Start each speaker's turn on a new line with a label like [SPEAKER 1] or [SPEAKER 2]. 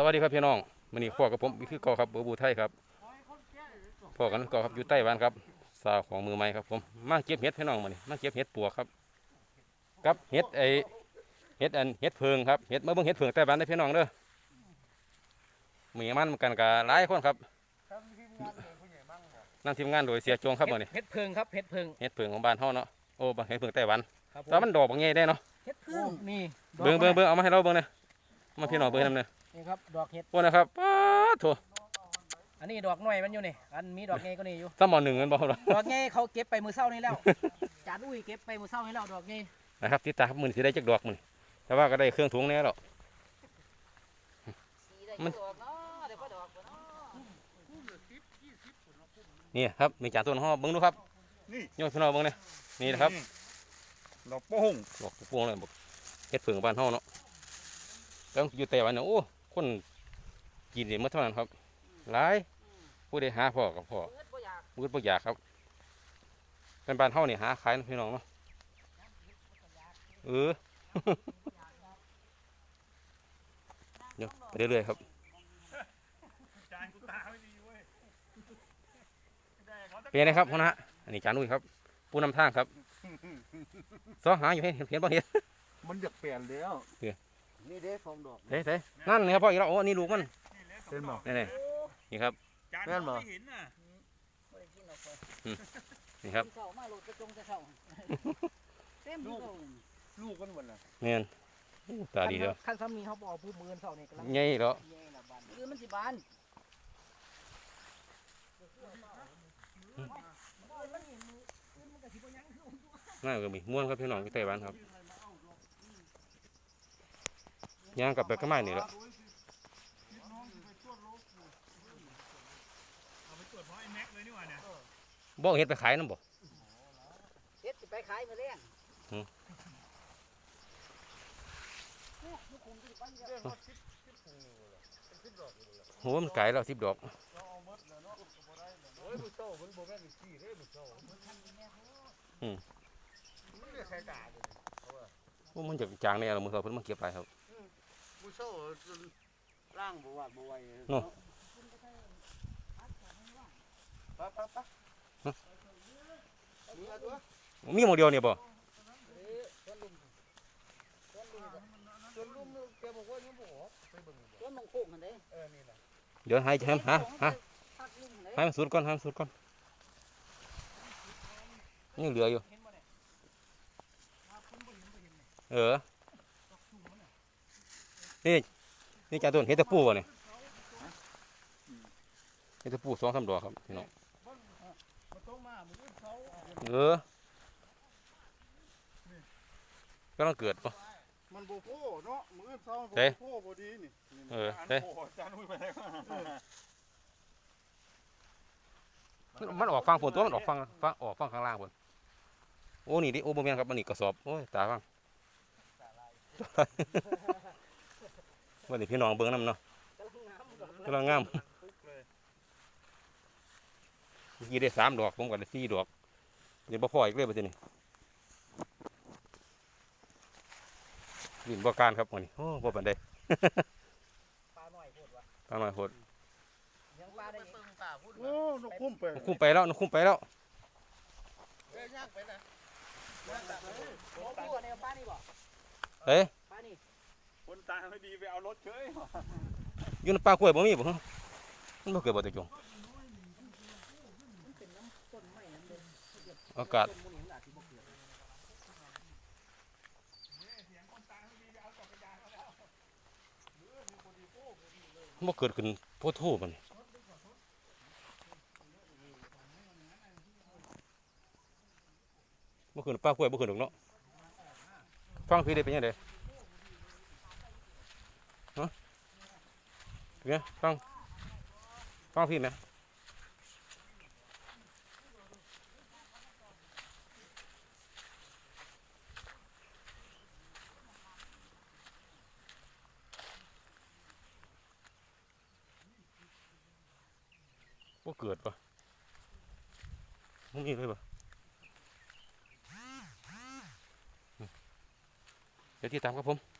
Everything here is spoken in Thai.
[SPEAKER 1] สวัสดีครับพี่น้องมันนี่พ่อกับผมคือเก่าครับเบอร์บูไทยครับพ่อกันเก่าครับอยู่ไต้หวันครับสาวของมือใหม่ครับผมมาเก็บเห็ดพี่น้องมานี่มาเก็บเห็ดปัวครับกับเห็ดไอเห็ดอันเห็ดเพิงครับเห็ดมาเบิ่งเห็ดเพิงไต้หวันได้อพี่น้องเด้อมีมันกันกับหลายคนครับนั่งทีมงานโดยเสียจวงครับมานี่
[SPEAKER 2] เฮ็ดเพิงครับเฮ็ดเพิง
[SPEAKER 1] เห็ดเพิงของบ้านเฮาเนาะโอ้บ่เห็ดเพิงไต้หวัน
[SPEAKER 2] ครับ
[SPEAKER 1] แต่มันดอกบางใหญ่ได้เนาะ
[SPEAKER 2] เฮ็ดเพิงนี่ดอก
[SPEAKER 1] เบิ่งเบิ่ง
[SPEAKER 2] มัน
[SPEAKER 1] เบิ่งเอามาให้เราเบิ่งหน่อยมาพี่น้องเบิ่งนำหน่อย
[SPEAKER 2] นี่ครับดอกเฮ็ด
[SPEAKER 1] โอ้นะครับป๊าดโถ
[SPEAKER 2] อันนี้ดอกน้อยมันอยู่นี่อันมีดอกใหญ่ก็นี่อยู่
[SPEAKER 1] ซ้ำหมอหนึ่งกันบ่ครับ
[SPEAKER 2] ดอกใหญ่เขาเก็บไปมื้อเช้านี่แล้วจานอุ้ยเก็บไปมื้อเช้านี่แล้วดอกใหญ่
[SPEAKER 1] นะครับติดตามครับมือนี้สิได้จักดอกมือนี้แต่ว่าก็ได้เครื่องถุงแน่แล้วมัน
[SPEAKER 2] ดอกเนาะเดี๋ยวก็ดอกเนาะ
[SPEAKER 1] นี่ครับมีจานต้นหอเบิ้งดูครับ
[SPEAKER 3] นี่
[SPEAKER 1] โยนพี่น้องเบิ้งเนี่ยนี่นะครับ
[SPEAKER 3] ดอกโป้ง
[SPEAKER 1] ดอกพวงเลยบอกเฮ็ดเผืองบ้านเฮาเนาะแล้วอยู่แต่วันเนี่ยโอ้ คนกินนี่มาเท่านั้นครับหลายผู้ใดหาพ่อกับพ่อ
[SPEAKER 2] เฮ็ดบ่อยาก
[SPEAKER 1] มืดบ่อยากครับ เป็นบ้านเฮานี่หาขายนะพี่น้องเนาะเออเดี๋ยวไปเรื่อยๆครับ
[SPEAKER 3] จานกูตาไม่ดีเว้ยได้เขาตะ
[SPEAKER 1] เป็นไงครับพ่อนะอันนี้จานุ้ยครับผู้นำทางครับซอหาอยู่ให้เห็นเห็นบ่เห็น
[SPEAKER 3] มันอยากเปลี่ยนแล้ว
[SPEAKER 2] นี่เด้ฟองดอก
[SPEAKER 1] เฮ้ยเฮ้ยนั่นนี่ครับพ่ออีกแล้วโอ้นี่ลูกมัน
[SPEAKER 3] เป็นหมอ
[SPEAKER 1] นี่นี่นี่ครับ
[SPEAKER 3] จาน
[SPEAKER 2] แม่นบ่
[SPEAKER 3] ไม่เห็นน่ะ
[SPEAKER 2] บ่ได้กินออกไป
[SPEAKER 1] นี่ครับ
[SPEAKER 2] กินข้าวมาโลดกระจงกระเช้าเต็มที่เก่า
[SPEAKER 3] ลูกกันหมดน่ะ
[SPEAKER 1] เนียนตาดีเด้อ
[SPEAKER 2] คันซ้ำนี้เขาบ่เอาผู้มือเช้านี่กำลัง
[SPEAKER 1] ใหญ่แล้ว
[SPEAKER 2] ใหญ่ละบานคือมันสิบาน
[SPEAKER 1] น่าก็มีม่วนครับพี่น้องที่ไต้หวันครับ ย่างกลับไปก็ไม่นี่แหล้ว
[SPEAKER 3] เอาไปตรวจเพราะไอ้แม็กเลยนี่หว่าเนี่ย
[SPEAKER 1] บ่เฮ็ดไปขายนำบ่
[SPEAKER 2] เฮ็ดสิไปขายมื้อแรง
[SPEAKER 1] โหมันไกลแล้ว10ดอก
[SPEAKER 3] โอ้ยผู้โตมันโบแม่นสี่เลยผู้โตมันเรียกใครตาเลย
[SPEAKER 1] โอ้มันจะจางแน่แล้วมื้อเขาเพิ่นมาเก็บไปครับ
[SPEAKER 3] ผู้โตร่างบ่วาดบ่ไหว
[SPEAKER 1] เนาะ
[SPEAKER 3] ปะปะปะนี่เอาตัว
[SPEAKER 1] มีหมองเดียวนี่บ่
[SPEAKER 3] จนลุ่มแกบอกว่ายังบ่ออกไปเบิ่ง
[SPEAKER 2] ต้นมงโค้งหั่นเด้
[SPEAKER 3] เออนี่น่ะ
[SPEAKER 1] เดี๋ยวให้ให้หาหา
[SPEAKER 2] พักนึงหั่นเด้
[SPEAKER 1] ให้มันสุดก่อนให้มันสุดก่อนยังเหลืออยู่ เออ นี่นี่จานต้นเฮ็ดแตะปูบ่เนี่ยเฮ็ดแตะปูสองสามดอกครับพี่น้อง
[SPEAKER 3] มันต้องมามือเขา
[SPEAKER 1] เออก็ต้องเกิดปะ
[SPEAKER 3] มันบ่โพเนาะมือเขา
[SPEAKER 1] เด้
[SPEAKER 3] บ่โพบ่ดีนี่
[SPEAKER 1] เออเด้
[SPEAKER 3] โอ้จานอุ้ยไปแล้ว
[SPEAKER 1] มันออกฟังฝนตัวมันออกฟังฟังออกฟังข้างล่างฝนโอ้นี่ดิโอ้บ่แม่นครับมันนี่กระสอบโอ้ยตาฟัง วันนี้พี่น้องเบิ่งน้ำเนาะกำลังงามเมื่อกี้ได้สามดอกผมก็ได้สี่ดอกเดี๋ยวบ่พออีกเลยไปทีนี้ดินบ่การครับวันนี้โอ้บ่ปานใด
[SPEAKER 2] ปลาน้อยโพดว่ะ
[SPEAKER 1] ปลาน้อยโหด
[SPEAKER 2] เลี้ยงปลาได้อีก
[SPEAKER 3] โอ้นกคุ้มไป
[SPEAKER 1] นกคุ้มไปแล้วนกคุ้มไปแล้ว
[SPEAKER 3] เอ้ยยากไปนะ
[SPEAKER 2] โอ้ผู้ในปลานี่บ่
[SPEAKER 1] เอ้ย
[SPEAKER 2] ปลานี่
[SPEAKER 3] คนตาไม่ดีไปเอารถเฉย
[SPEAKER 1] อยู่ในป่ากล้วยบ่มีบ่ฮะมันบ่เกิดบ่ตะจงอากาศ
[SPEAKER 2] บ่เกิด
[SPEAKER 1] ขึ้นโพโทูมันบ่ขึ้นป่ากล้วยบ่ขึ้นดอกเนาะฟังพี่ได้เป็นยังไงฮะ เป็นไงฟังฟังพี่ไหมบ่เกิดปะบ่มีเลยปะเดี๋ยวที่ตามครับผม